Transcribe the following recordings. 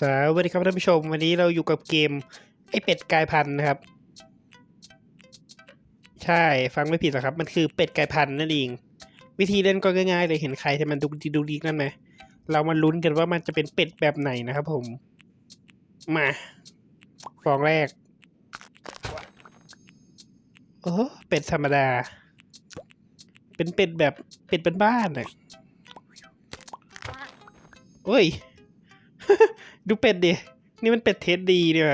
สวัสดีครับท่านผู้ชม วันนี้เราอยู่กับเกม ไอเป็ดกลายพันธุ์นะครับ ใช่ฟังไม่ผิดหรอกครับ มันคือเป็ดกลายพันธุ์นั่นเองวิธีเล่นก็ง่ายๆเลยเห็นใครที่มันดูดีดูดีนั่นไหมเรามาลุ้นกันว่ามันจะเป็นเป็ดแบบไหนนะครับผม มาฟองแรกโอ้เป็ดธรรมดา เป็นเป็ดแบบเป็ดเป็นบ้านๆน่ะโอ้ย ดูเป็ดดิ นี่มันเป็ดเทสดีเนี่ย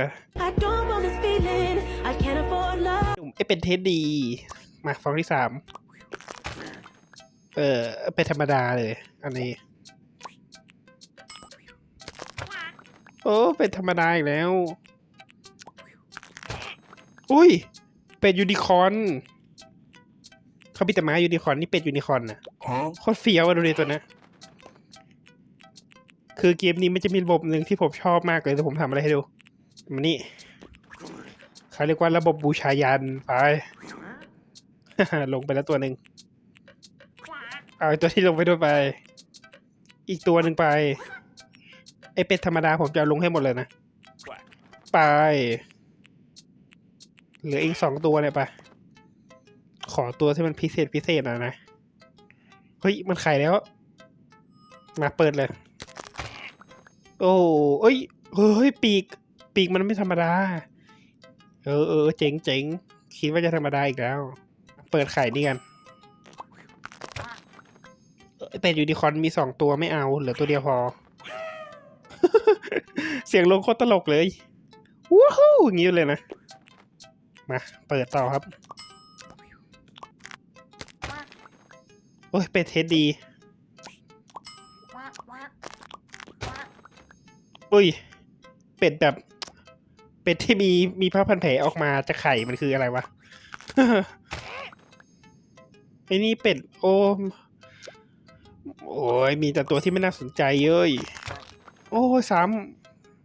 I don't want this feeling. I can't afford love. หนุ่มไอเป็ดเทสดี มาฟองที่สาม เออ เป็ดธรรมดาเลย อันนี้ โอ้ เป็ดธรรมดาอีกแล้ว อุ้ย เป็ดยูนิคอร์นเขาพิจารณายูนิคอร์นนี่เป็ดยูนิคอร์นน่ะ Huh? โคตรเฟี้ยวอะดูดิตัวเนี้ย คือเกมนี้มันจะมีระบบหนึ่งที่ผมชอบมากเลยแต่ผมทำอะไรให้ดูมานี่เขาเรียกว่าระบบบูชายันไป ลงไปแล้วตัวหนึ่งเอาตัวที่ลงไปด้วยไป อีกตัวหนึ่งไป ไอเป็ดธรรมดาผมจะลงให้หมดเลยนะ ไป เหลืออีกสองตัวเนี่ยไป ขอตัวที่มันพิเศษพิเศษหน่อยนะ เฮ้ย มันไข่แล้ว มาเปิดเลย โอ้เอ้ยเฮ้ยปีก ปีกมันไม่ธรรมดา เออเออเจ๋งเจ๋งคิดว่าจะธรรมดาอีกแล้ว เปิดไข่นี่กันเอ้ยแต่ยูนิคอนมีสองตัวไม่เอา เหลือตัวเดียวพอ เสียงลงโคตรตลกเลยว้าวอย่างนี้เลยนะ มา เปิดต่อครับ โอ้ยเป็ดเทสดี อุ้ย เป็ดแบบ เป็ดที่มีมีผ้าพันแผลออกมาจะไข่มันคืออะไรวะไอ้นี่เป็ดโอ้มโอ้ยมีแต่ตัวที่ไม่น่าสนใจเย้ยโอ้ยซ้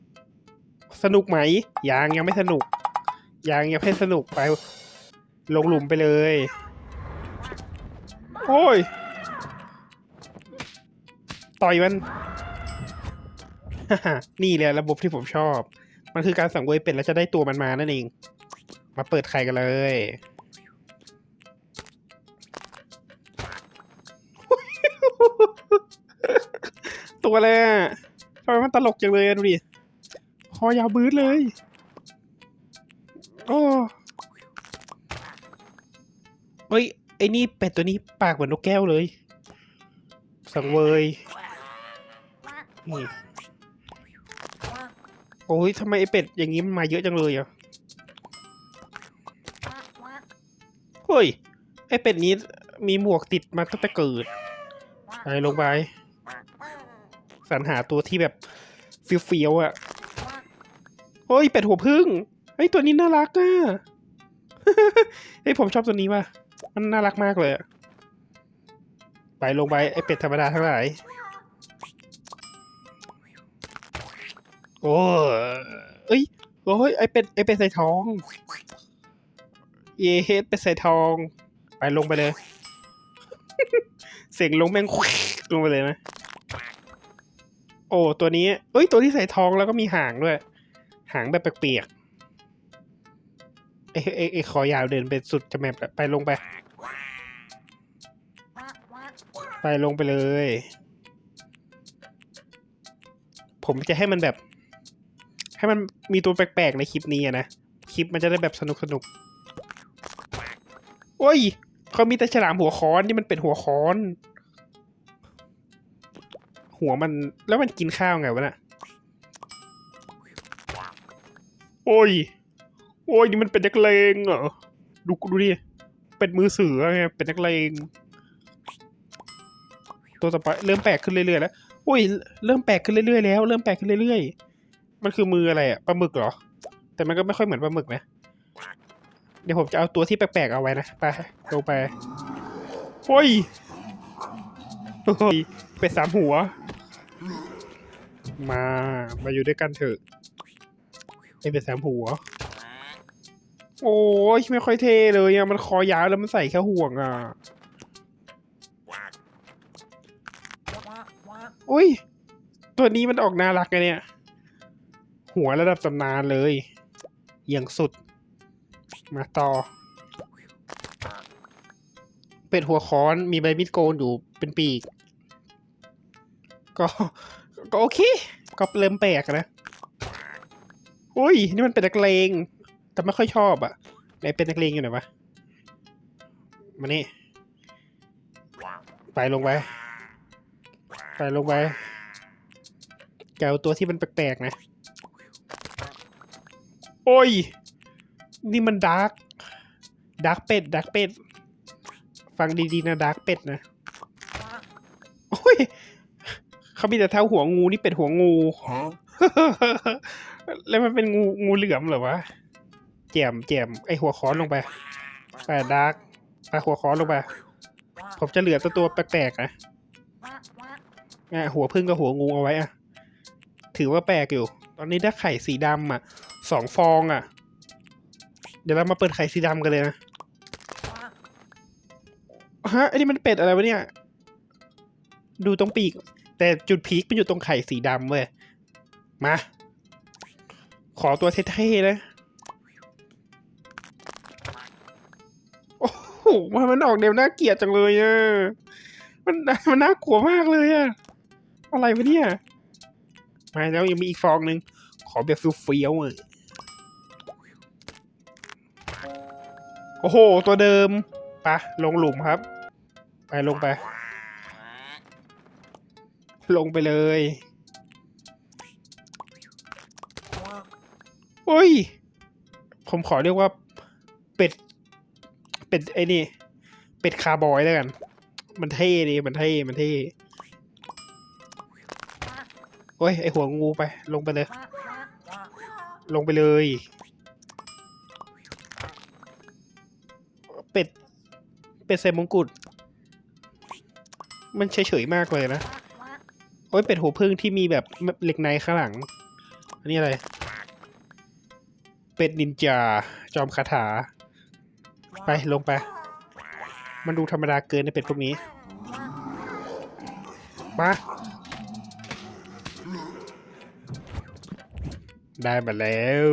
ำสนุกไหมยังยังไม่สนุกยังยังไม่สนุกไป ลงหลุมไปเลย โอ้ย ต่อยมัน นี่แหละระบบที่ผมชอบ มันคือการสังเวยเป็ดแล้วจะได้ตัวมันมานั่นเอง มาเปิดไข่กันเลยตัวอะไรอะทำไมมันตลกจังเลยดูดิคอยาวบื้อเลย โอ้เฮ้ย ไอ้นี่เป็ดตัวนี้ปากเหมือนนกแก้วเลย สังเวยนี่ โอ้ยทำไมไอเป็ดอย่างนี้มันมาเยอะจังเลยอะเฮ้ย ไอเป็ดนี้มีหมวกติดมาตั้งแต่เกิดไปลงไปสรรหาตัวที่แบบเฟี้ยวๆอะเฮ้ยเป็ดหัวพึ่งเฮ้ยตัวนี้น่ารักอะเฮ้ยผมชอบตัวนี้ว่ะมันน่ารักมากเลยไปลงไปไอเป็ดธรรมดาทั้งหลาย โอ้เอ้ยโอ้ยไอเป็ดไอเป็ดใส่ทอง เยเฮดเป็ดใส่ทอง ไปลงไปเลย เสียงลงแม่งลงไปเลยนะ โอ้ตัวนี้ เอ้ย ตัวที่ใส่ทองแล้วก็มีหางด้วย หางแบบเปียกๆไอไอไอคอยาวเดินไปสุดจะแมปอะไปลงไป ไปลงไปเลยผมจะให้มันแบบ ให้มันมีตัวแปลกๆในคลิปนี้นะ คลิปมันจะได้แบบสนุกสนุกโอ้ยเขามีแต่ฉลามหัวค้อนนี่มันเป็นหัวค้อน หัวมันแล้วมันกินข้าวไงวะน่ะโอ้ย โอ้ยนี่มันเป็นนักเลงเหรอ ดูดูดิ เป็นมือเสือไง เป็นนักเลง ตัวต่อไปเริ่มแปลกขึ้นเรื่อยๆแล้ว โอ้ย เริ่มแปลกขึ้นเรื่อยๆแล้ว เริ่มแปลกขึ้นเรื่อยๆ มันคือมืออะไรอะปลาหมึกเหรอ แต่มันก็ไม่ค่อยเหมือนปลาหมึกนะ เดี๋ยวผมจะเอาตัวที่แปลกๆเอาไว้นะ ไปลงไปโอ้ยโอ้ยเป็ดสามหัว มา มาอยู่ด้วยกันเถอะไอเป็ดสามหัว โอ้ยไม่ค่อยเท่เลยอะมันคอยาวแล้วมันใส่แค่ห่วงอะอุ้ย ตัวนี้มันออกน่ารักไงเนี่ย หัวระดับตำนานเลย อย่างสุด มาต่อ เป็ดหัวค้อนมีใบมีดโกนอยู่เป็นปีก ก็ ก็โอเค ก็เริ่มแปลกนะอุ้ย นี่มันเป็นนักเลง แต่ไม่ค่อยชอบอะไหนเป็นนักเลงอยู่ไหนวะ มานี่ ไปลงไป ไปลงไปแกเอาตัวที่มันแปลกๆนะ โอ้ย นี่มันดาร์กดาร์กเป็ดดาร์กเป็ด ฟังดีๆนะดาร์กเป็ดนะ โอ้ยเขามีแต่เท้าหัวงูนี่เป็ดหัวงู แล้วมันเป็นงูงูเหลือมเหรอวะแจมแจมไอหัวค้อนลงไปไปดาร์กไปหัวค้อนลงไป ผมจะเหลือตัวตัวแปลกๆนะอะหัวพึ่งกับหัวงูเอาไว้อะถือว่าแปลกอยู่ ตอนนี้ได้ไข่สีดำอะ สองฟองอะ เดี๋ยวเรามาเปิดไข่สีดำกันเลยนะฮะอันนี้มันเป็ดอะไรวะเนี่ย ดูตรงปีก แต่จุดพีคมันอยู่ตรงไข่สีดำเว้ย มา ขอตัวเท่ๆนะ โอ้โหมันมันออกแนวน่าเกลียดจังเลยอะมันมันน่ากลัวมากเลยอะอะไรวะเนี่ย มาแล้วยังมีอีกฟองหนึ่งขอแบบเฟียวๆอะ โอ้โห ตัวเดิมปะลงหลุมครับ ไปลงไป ลงไปเลยโอ้ย ผมขอเรียกว่า เป็ด เป็ดไอ้นี่ เป็ดคาร์บอยแล้วกัน มันเท่ดีมันเท่ มันเท่ โอ้ย ไอหัวงูไป ลงไปเลย ลงไปเลย เป็ด เป็ดใส่มงกุฎมันเฉยๆมากเลยนะโอ้ยเป็ดหัวพึ่งที่มีแบบเหล็กในข้างหลัง อันนี้อะไร เป็ดนินจา จอมคาถา ไปลงไป มันดูธรรมดาเกินในเป็ดพวกนี้ มา ได้มาแล้ว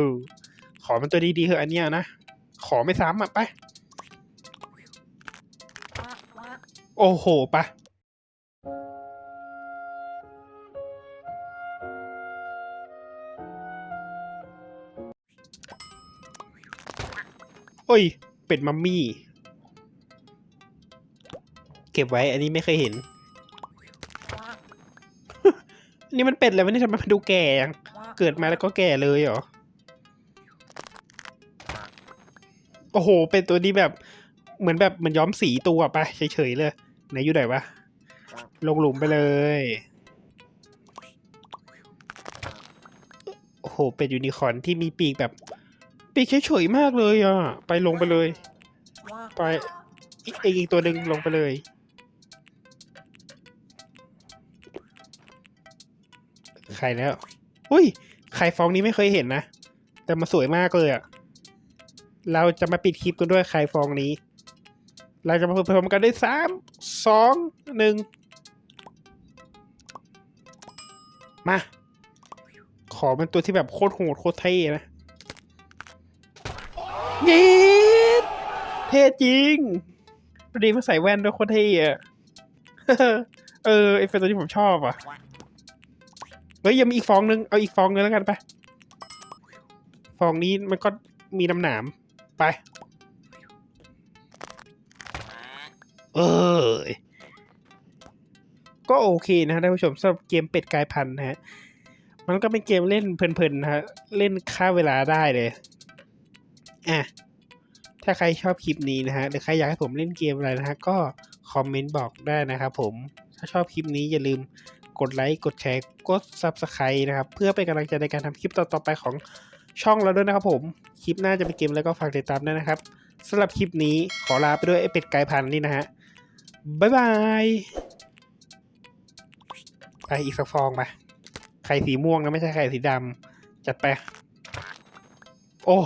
ขอมันตัวดีๆเถอะอันเนี้ยนะ ขอไม่ซ้ำอะไป โอ้โหไปะโอ้ย เป็ดมัมมี่ เก็บไว้ อันนี้ไม่เคยเห็น นี่มันเป็ดอะไรวะนี่ทำไมมันดูแก่ยังเกิดมาแล้วก็แก่เลยเหรอ โอ้โห เป็นตัวนี้แบบ เหมือนแบบเหมือนย้อมสีตัวไปเฉยๆเลย ไหนอยู่ไหนวะ ลงหลุมไปเลย โอ้โห เป็นยูนิคอร์นที่มีปีกแบบ ปีกเฉยๆมากเลยอะ ไปลงไปเลย ไป อีกอีกตัวหนึ่งลงไปเลย ไข่แล้ว อุ้ย ไข่ฟองนี้ไม่เคยเห็นนะ แต่มันสวยมากเลยอะ่ะ เราจะมาปิดคลิปกันด้วยไข่ฟองนี้ เราจะมาพร้อมกันได้สามสองหนึ่งมา ขอเป็นตัวที่แบบโคตรโหดโคตรเท่นะยีดเท่จริงพอดีมาใส่แว่นด้วยโคตรเท่อะเออไอเป็นตัวที่ผมชอบอะ เฮ้ยยังมีอีกฟองนึง เอาอีกฟองนึงแล้วกันไป ฟองนี้มันก็มีน้ำหนามไป เออก็โอเคนะท่านผู้ชมสำหรับเกมเป็ดกายพันธุ์นะฮะ มันก็เป็นเกมเล่นเพลินๆนะฮะ เล่นค่าเวลาได้เลยอะถ้าใครชอบคลิปนี้นะฮะหรือใครอยากให้ผมเล่นเกมอะไรนะฮะ ก็คอมเมนต์บอกได้นะครับผม ถ้าชอบคลิปนี้อย่าลืมกดไลค์ กดแชร์ กด Subscribe นะครับ เพื่อเป็นกำลังใจในการทำคลิปต่อๆไปของช่องเราด้วยนะครับผม คลิปหน้าจะเป็นเกมแล้วก็ฝากติดตามด้วยนะครับสำหรับคลิปนี้ขอลาไปด้วยไอเป็ดไก่พันธุ์นี่นะฮะ บ๊ายบาย ไปอีกสักฟองไปไข่สีม่วงนะไม่ใช่ไข่สีดำจัดไป โอ้